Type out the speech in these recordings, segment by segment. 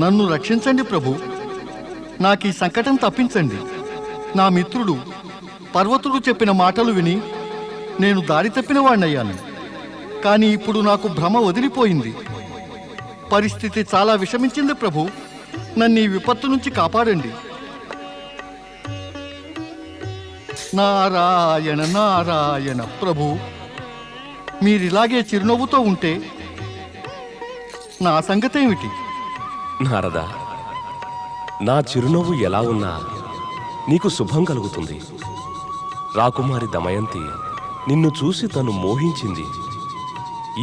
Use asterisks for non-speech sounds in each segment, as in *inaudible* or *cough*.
నన్ను రక్షించండి ప్రభు. నాకు ఈ సంకటం తప్పించండి. నా మిత్రుడు పర్వతుడు చెప్పిన మాటలు విని నేను దారి తప్పిన వాణ్ణయ్యాను. కానీ ఇప్పుడు నాకు భ్రమ వదిలిపోయింది. పరిస్థితి చాలా విషమించింది ప్రభు. నన్ను ఈ విపత్తు నుంచి కాపాడండి. నారాయణ నారాయణ ప్రభు మీరిలాగే చిరునవ్వుతో ఉంటే నా సంగతేమిటి? నారదా నా చిరునవ్వు ఎలా ఉన్నా నీకు శుభం కలుగుతుంది. రాకుమారి దమయంతి నిన్ను చూసి తను మోహించింది.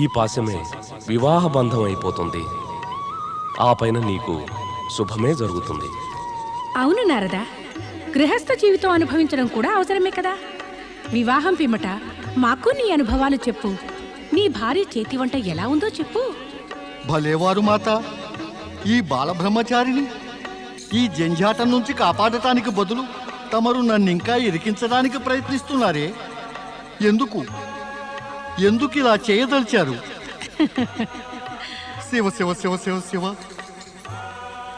ఈ పాశమే వివాహ బంధం అయిపోతుంది ఆ పైన నీకు శుభమే జరుగుతుంది. అవును నారదా గృహస్థ జీవితం అనుభవించడం కూడా అవసరమే కదా? వివాహం పిమ్మట మాకు నీ అనుభవాలు చెప్పు. నీ భార్య చేతి వంట ఎలా ఉందో చెప్పు. భలేవారు మాత. ఈ బాలబ్రహ్మచారిని ఈ జంజాటం నుంచి కాపాడటానికి బదులు తమరు నన్ను ఇంకా ఇరికించడానికి ప్రయత్నిస్తున్నారే? ఎందుకు? ఎందుకు ఇలా చేయదలిచారు? *laughs* శివ శివ శివ శివ శివ.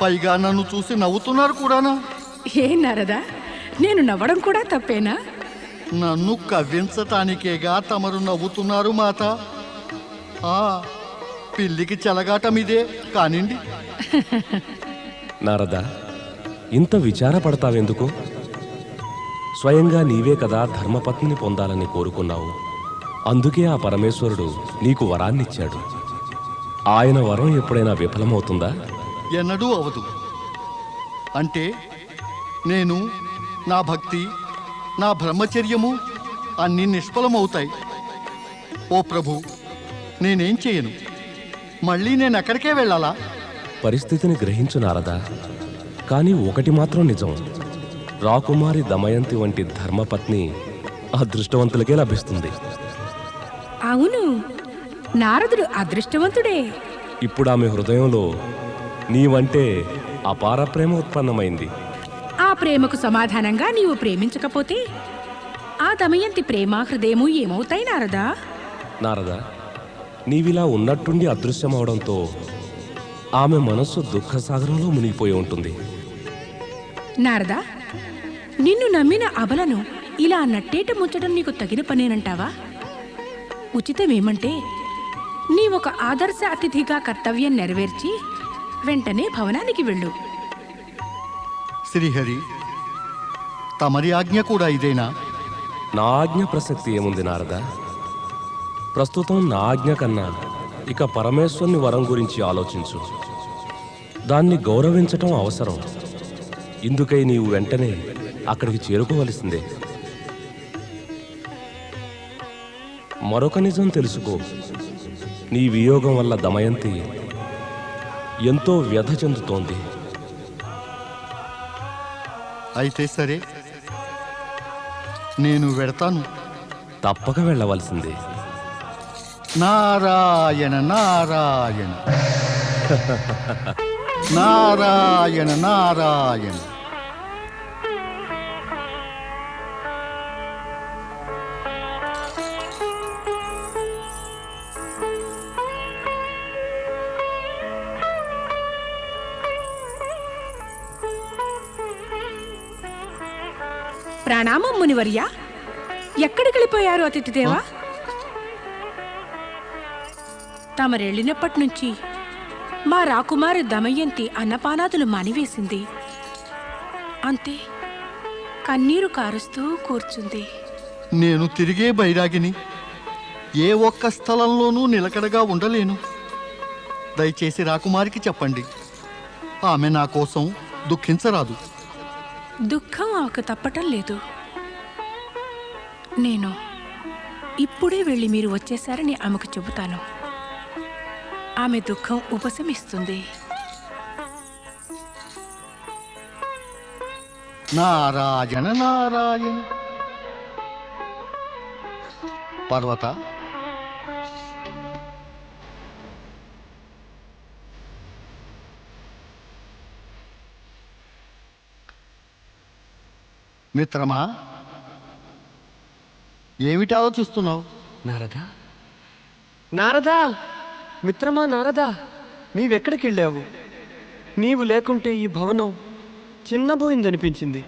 పైగా నన్ను చూసి నవ్వుతున్నారు కూడానా? ఏ నారదా నేను నవ్వడం కూడా తప్పేనా? నన్ను కవ్వించటానికేగా తమరు నవ్వుతున్నారు మాత? ఆ పిల్లికి చెలగాటం ఇదే కానిండి. నారదా ఇంత విచారపడతావెందుకు? స్వయంగా నీవే కదా ధర్మపత్నిని పొందాలని కోరుకున్నావు. అందుకే ఆ పరమేశ్వరుడు నీకు వరాన్నిచ్చాడు. ఆయన వరం ఎప్పుడైనా విఫలమవుతుందా? ఎన్నడూ అవదు. అంటే నేను నా భక్తి నా బ్రహ్మచర్యము అన్నీ నిష్ఫలమవుతాయి. ఓ ప్రభు నేనేం చేయను? మళ్ళీ నేను ఎక్కడికే వెళ్ళాలా? పరిస్థితిని గ్రహించు నారదా కానీ ఒకటి మాత్రం నిజం. రాకుమారి దమయంతి వంటి ధర్మపత్ని అదృష్టవంతులకే లభిస్తుంది. అవును నారదుడు అదృష్టవంతుడే. ఇప్పుడు ఆమె హృదయంలో నీవంటే అపార ప్రేమ ఉత్పన్నమైంది. ఆ ప్రేమకు సమాధానంగా నీవు ప్రేమించకపోతే ఆ దమయంతి ప్రేమ హృదయము ఏమవుతాయి నారదా? నారదా నీవిలా ఉన్నట్టుండి అదృశ్యమవడంతో ఆమె మనస్సు దుఃఖసాగరంలో మునిగిపోయి ఉంటుంది. నారదా నిన్ను నమ్మిన అబలను ఇలా నట్టేట ముంచడం నీకు తగిన పనేనంటావా? ఉచితమేమంటే నీ ఒక ఆదర్శ అతిథిగా కర్తవ్యం నెరవేర్చి వెంటనే భవనానికి వెళ్ళు. శ్రీహరి తమరి ఆజ్ఞ కూడా ఇదేనా? నా ఆజ్ఞ ప్రసక్తి ఏముంది నారదా? ప్రస్తుతం నా ఆజ్ఞ కన్నా ఇక పరమేశ్వరుని వరం గురించి ఆలోచించు. దాన్ని గౌరవించటం అవసరం. ఇందుకై నీవు వెంటనే అక్కడికి చేరుకోవలసిందే. మరొక నిజం తెలుసుకో. నీ వియోగం వల్ల దమయంతి ఎంతో వ్యధ చెందుతోంది. అయితే సరే నేను వెడతాను. తప్పక వెళ్ళవలసిందే. నారాయణ నారాయణ. నారాయణ నారాయణ. ప్రణామం మునివర్య? ఎక్కడికి వెళ్ళిపోయారు అతిథిదేవా? తమరెళ్ళినప్పటి నుంచి మా రాకుమారి దమయంతి అన్నపానాదులు మానివేసింది. అంతే కన్నీరు కారుస్తూ కూర్చుంది. నేను తిరిగే బైరాగిని ఏ ఒక్క స్థలంలోనూ నిలకడగా ఉండలేను. దయచేసి రాకుమారికి చెప్పండి. ఆమె నా కోసం దుఃఖించరాదు. దుఃఖం ఆమెకు తప్పటం లేదు. నేను ఇప్పుడే వెళ్ళి మీరు వచ్చేసారని ఆమెకు చెబుతాను. ఆమె దుఃఖం ఉపశమిస్తుంది. నారాయణ నారాయణ. పర్వత. మిత్రమా ఏమిటి ఆలోచిస్తున్నావు? నారదా? నారదా? మిత్రమా నారదా నీవెక్కడికి వెళ్ళావు? నీవు లేకుంటే ఈ భవనం చిన్నబోయిందనిపించింది.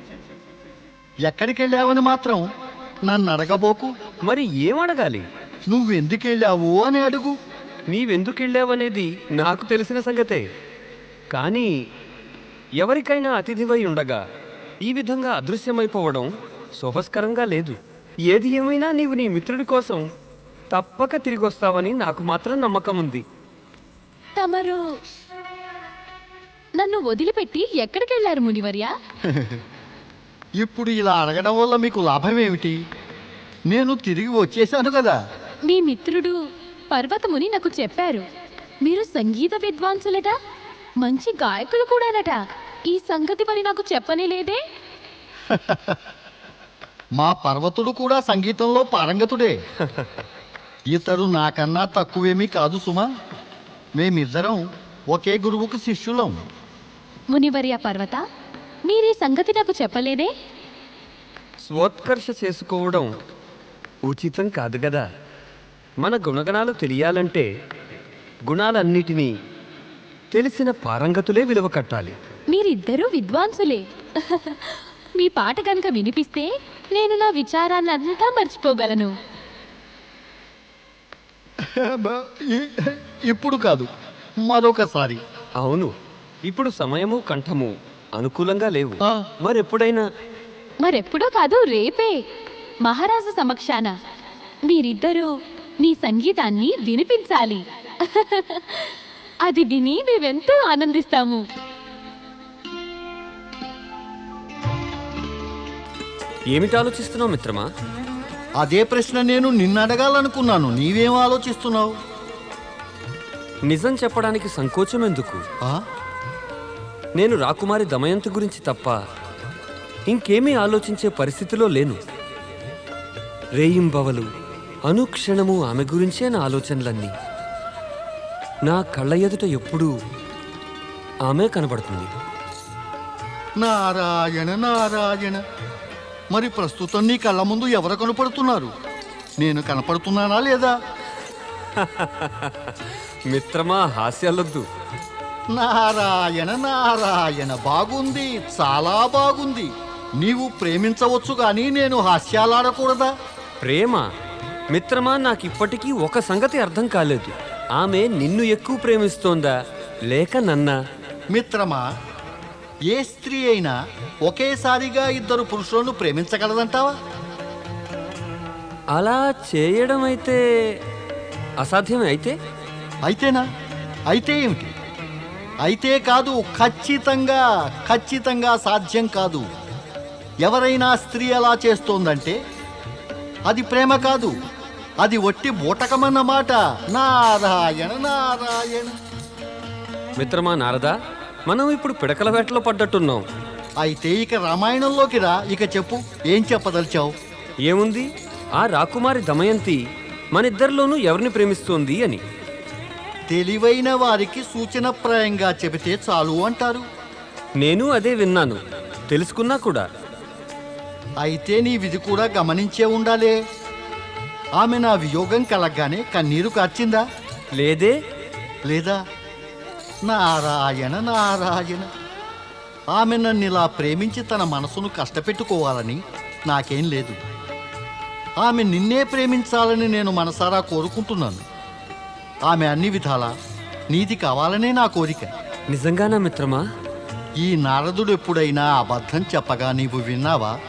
ఎక్కడికి వెళ్ళావని మాత్రం నన్ను అడగబోకు. మరి ఏమడగాలి నువ్వెందుకెళ్ళావు అని అడుగు. నీవెందుకెళ్ళావనేది నాకు తెలిసిన సంగతే. కానీ ఎవరికైనా అతిథివై ఉండగా ఈ విధంగా అదృశ్యమైపోవడం శుభస్కరంగా లేదు. ఏది ఏమైనా నీవు నీ మిత్రుడి కోసం తప్పక తిరిగి వస్తావని నాకు మాత్రం నమ్మకం ఉంది. తమరు నన్ను వదిలిపెట్టి ఎక్కడికి వెళ్ళారు మునివర్య? *laughs* ఇప్పుడు ఇలా అడగడం వల్ల మీకు లాభం ఏమిటి నేను తిరిగి వచ్చేసాను కదా. మీ మిత్రుడు పర్వతముని నాకు చెప్పారు. మీరు సంగీత విద్వాంసులట మంచి గాయకులు కూడానట. ఈ సంగతి మరి నాకు చెప్పనే లేదే? *laughs* మా పర్వతుడు కూడా సంగీతంలో పారంగతుడే. *laughs* ఇతడు నాకన్నా తక్కువేమీ కాదు సుమా. మేమిద్దరం ఒకే గురువుకు శిష్యులం. మునివర్య పర్వత మీరీ సంగతి నాకు చెప్పలేదే? స్వోత్కర్ష చేసుకోవడం ఉచితం కాదు కదా మన గుణగణాలు తెలియాలంటే గుణాలన్నిటినీ తెలిసిన పారంగతులే విలువ కట్టాలి. మీరిద్దరూ విద్వాంసులే. మీ పాట కనుక వినిపిస్తే నేను నా విచారాన్నంతా మర్చిపోగలను. *laughs* ఇప్పుడు కాదు మరొకసారి. అవును ఇప్పుడు సమయము కంఠము అనుకూలంగా లేవు. మరెప్పుడైనా? మరెప్పుడో కాదు రేపే. మహారాజు సమక్షాన. మీరిద్దరూ మీ సంగీతాన్ని వినిపించాలి. *laughs* అది విని మేమెంతో ఆనందిస్తాము. ఏమిటి ఆలోచిస్తున్నావు మిత్రమా? అదే ప్రశ్న నేను నిన్ను అడగాలనుకున్నాను. నీవేం ఆలోచిస్తున్నావు? నిజం చెప్పడానికి సంకోచం ఎందుకు? ఆ? నేను రాకుమారి దమయంతి గురించి తప్ప ఇంకేమీ ఆలోచించే పరిస్థితిలో లేను. రేయింబవలు అనుక్షణము ఆమె గురించే నా ఆలోచనలన్నీ. నా కళ్ళ ఎదుట ఎప్పుడూ ఆమె కనబడుతుంది. నారాయణ నారాయణ. మరి ప్రస్తుతం నీ కళ్ళ ముందు ఎవరు కనపడుతున్నారు? నేను కనపడుతున్నానా లేదా? *laughs* మిత్రమా హాస్యాలొద్దు. నారాయణ నారాయణ బాగుంది చాలా బాగుంది. నీవు ప్రేమించవచ్చు కానీ నేను హాస్యాలాడకూడదా? ప్రేమ? మిత్రమా నాకు ఇప్పటికీ ఒక సంగతి అర్థం కాలేదు. ఆమె నిన్ను ఎక్కువ ప్రేమిస్తోందా? లేక నన్నా? మిత్రమా ఏ స్త్రీ అయినా ఒకేసారిగా ఇద్దరు పురుషులను ప్రేమించగలదంటావా? అలా చేయడం అయితే అసాధ్యమే అయితే? అయితేనా? అయితే ఏమిటి? అయితే కాదు ఖచ్చితంగా ఖచ్చితంగా సాధ్యం కాదు. ఎవరైనా స్త్రీ అలా చేస్తోందంటే అది ప్రేమ కాదు. అది ఒట్టి బూటకమన్న మాట నారాయణ నారాయణ. మిత్రమా నారదా? మనం ఇప్పుడు పిడకల వేటలో పడ్డట్టున్నాం. అయితే ఇక రామాయణంలోకి రా. ఇక చెప్పు ఏం చెప్పదలిచావు? ఏముంది? ఆ రాకుమారి దమయంతి మనిద్దరిలోనూ ఎవరిని ప్రేమిస్తోంది అని. తెలివైన వారికి సూచనప్రాయంగా చెబితే చాలు అంటారు. నేను అదే విన్నాను. తెలుసుకున్నా కూడా. అయితే నీ విధి కూడా గమనించే ఉండాలే. ఆమె నా వియోగం కలగ్గానే కన్నీరు కార్చిందా? లేదే. లేదా? నారాయణ నారాయణ. ఆమె నన్ను ఇలా ప్రేమించి తన మనసును కష్టపెట్టుకోవాలని నాకేం లేదు. ఆమె నిన్నే ప్రేమించాలని నేను మనసారా కోరుకుంటున్నాను. ఆమె అన్ని విధాలా నీది కావాలనే నా కోరిక. నిజంగానా మిత్రమా? ఈ నారదుడు ఎప్పుడైనా అబద్ధం చెప్పగా నీవు విన్నావా?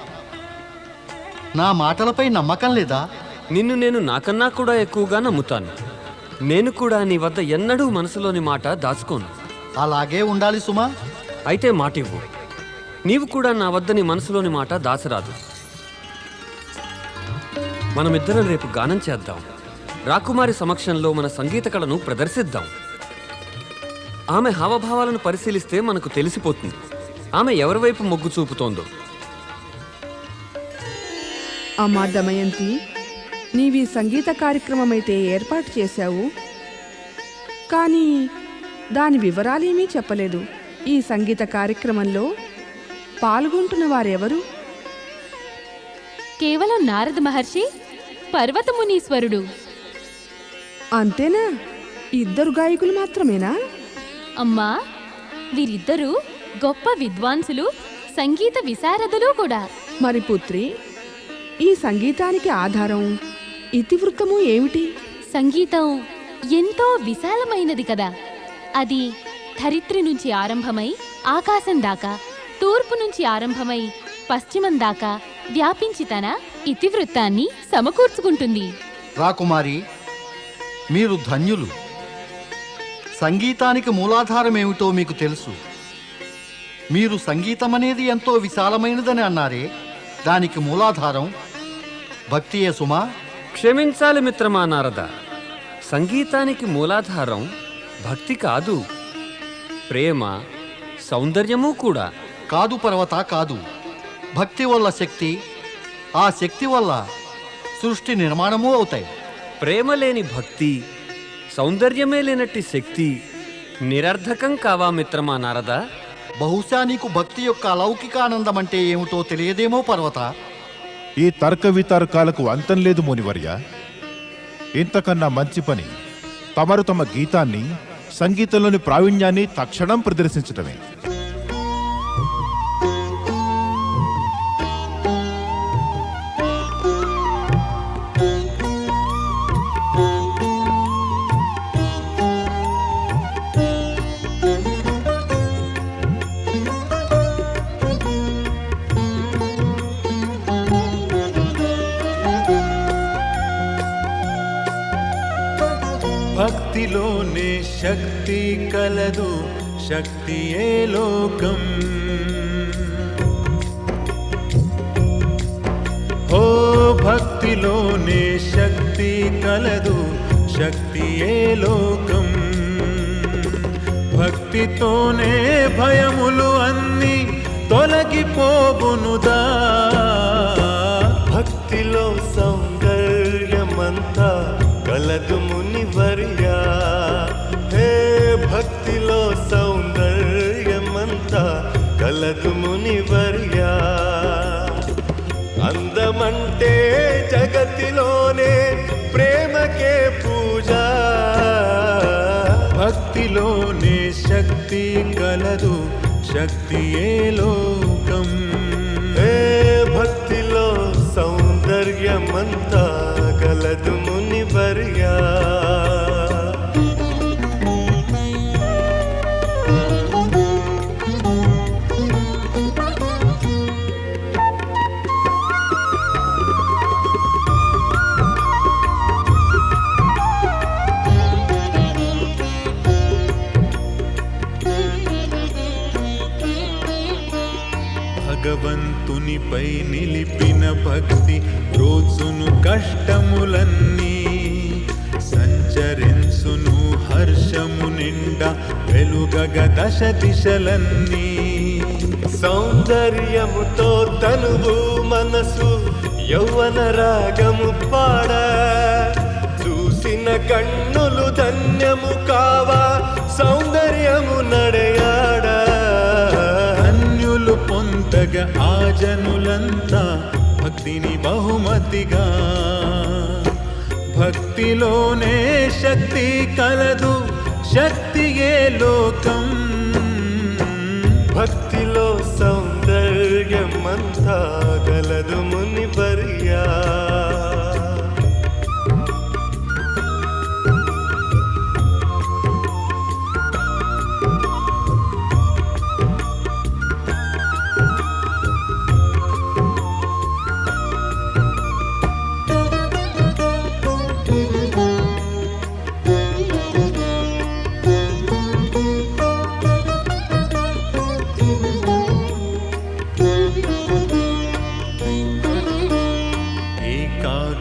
నా మాటలపై నమ్మకం లేదా? నిన్ను నేను నాకన్నా కూడా ఎక్కువగా నమ్ముతాను. నేను కూడా నీ వద్ద ఎన్నడూ మనసులోని మాట దాచుకోను. అలాగే ఉండాలి సుమా. అయితే మాట ఇవ్వు నీవు కూడా నా వద్ద నీ మనసులోని మాట దాచరాదు. మనమిద్దరం రేపు గానం చేద్దాం. రాకుమారి సమక్షంలో మన సంగీత కళను ప్రదర్శిద్దాం. ఆమె హావభావాలను పరిశీలిస్తే మనకు తెలిసిపోతుంది. ఆమె ఎవరి వైపు మొగ్గు చూపుతోందో. అమ్మా దమయంతి నీవి సంగీత కార్యక్రమమైతే ఏర్పాటు చేశావు. కానీ దాని వివరాలేమీ చెప్పలేదు. ఈ సంగీత కార్యక్రమంలో పాల్గొంటున్న వారెవరు? కేవలం నారద మహర్షి పర్వతమునీశ్వరుడు. అంతేనా? ఇద్దరు గాయకులు మాత్రమేనా? అమ్మా వీరిద్దరూ గొప్ప విద్వాంసులు సంగీత విశారదులు కూడా. మరి పుత్రి ఈ సంగీతానికి ఆధారం ఇతివృత్తము ఏమిటి? సంగీతం ఎంతో విశాలమైనది కదా. అది ధరిత్రి నుంచి ఆరంభమై ఆకాశం దాకా తూర్పు నుంచి ఆరంభమై పశ్చిమం దాకా వ్యాపించి తన ఇతివృత్తాన్ని సమకూర్చుకుంటుంది. రాకుమారి మీరు ధన్యులు. సంగీతానికి మూలాధారం ఏమిటో మీకు తెలుసు. మీరు సంగీతం అనేది ఎంతో విశాలమైనదని అన్నారే. దానికి మూలాధారం భక్తియే సుమా. క్షమించాలి మిత్రమా నారద. సంగీతానికి మూలాధారం భక్తి కాదు. ప్రేమ సౌందర్యము కూడా. కాదు పర్వత కాదు. భక్తి వల్ల శక్తి ఆ శక్తి వల్ల సృష్టి నిర్మాణము అవుతాయి. ప్రేమ లేని భక్తి సౌందర్యమే లేనట్టి శక్తి నిరర్ధకం కావా మిత్రమా నారద? బహుశా నీకు భక్తి యొక్క అలౌకిక ఆనందం అంటే ఏమిటో తెలియదేమో పర్వత. ఈ తర్క వితర్కాలకు అంతం లేదు మునివర్య. ఇంతకన్నా మంచి పని తమరు తమ గీతాన్ని సంగీతంలోని ప్రావీణ్యాన్ని తక్షణం ప్రదర్శించటమే. భక్తిలోనే శక్తి కలదు శక్తియే లోకం? ఓ భక్తిలోనే శక్తి కలదు శక్తియే లోకం? భక్తితోనే భయములు అన్ని తొలగిపోగునుదా భక్తిలో సౌందర్యమంతా కలదు మునివర్యా. హే భక్తిలో సౌందర్యమంతా కలదు మునివర్యా. అందమంటే జగతిలోనే ప్రేమకే పూజ. భక్తిలోనే శక్తి కలదు శక్తియే లోకం. హే భక్తిలో సౌందర్యమంతా కలదు దిశలన్నీ సౌందర్యముతో తనువు మనసు యౌవన రాగము పాడ. చూసిన కన్నులు ధన్యము కావా సౌందర్యము నడయాడ. అన్యులు పొందగ ఆ జనులంతా భక్తిని బహుమతిగా. భక్తిలోనే శక్తి కలదు శక్తియే లోకం. భక్తిలో సౌందర్యమంతా గలదు మునివర్యా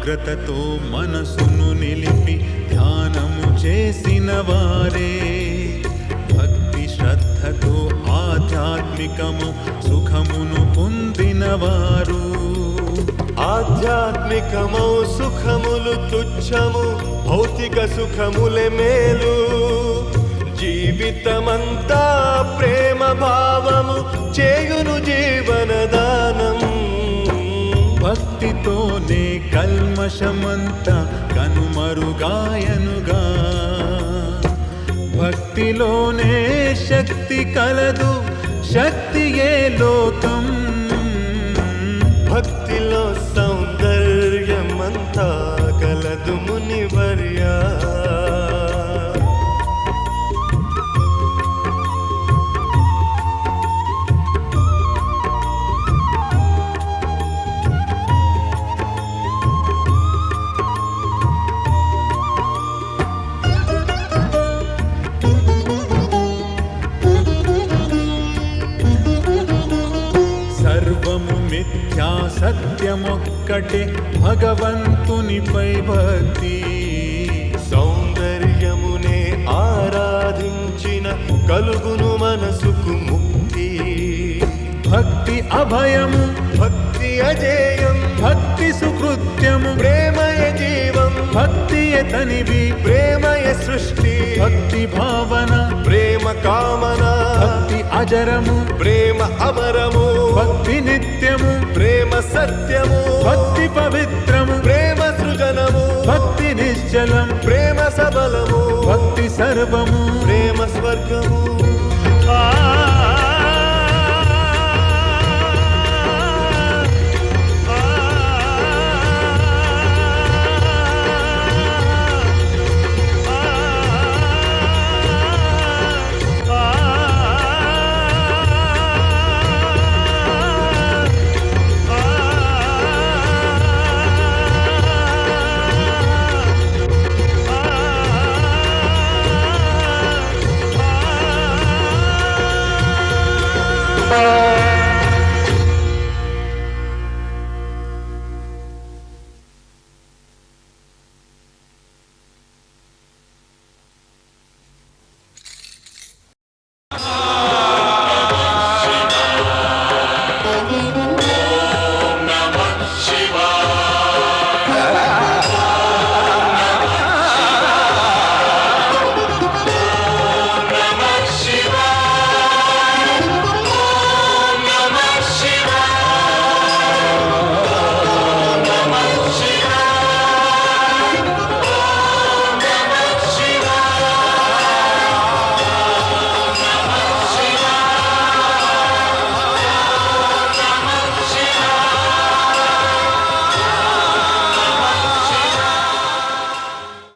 ఏకాగ్రతతో మనసును నిలిపి ధ్యానము చేసిన వారే. భక్తి శ్రద్ధతో ఆధ్యాత్మికము సుఖమును పొందిన వారు. ఆధ్యాత్మికము సుఖములు తుచ్చము భౌతిక సుఖములే మేలు. జీవితమంతా ప్రేమ భావము చేయును జీవనదానం భక్తితోనే కల్మషమంతా కనుమరుగాయనుగా. భక్తిలోనే శక్తి కలదు శక్తియే లోకం. భక్తిలో సౌందర్యమంతా కలదు మునివర్యా. మిథ్యా సత్యమొక్కటే భగవంతునిపై భక్తి సౌందర్యమునే ఆరాధించిన కలుగును మనసుకు ముక్తి. భక్తి అభయము భక్తి అజేయం భక్తి సుకృత్యము. ప్రేమయ జీవం భక్తియ తనివి ప్రేమయ సృష్టి? భక్తి భావన ప్రేమ కామన భక్తి అజరము ప్రేమ అమరము భక్తి నిత్యము ప్రేమ సత్యము భక్తి పవిత్రము ప్రేమ సృజనము భక్తి నిశ్చలం ప్రేమ సబలము భక్తి సర్వము ప్రేమ స్వర్గము.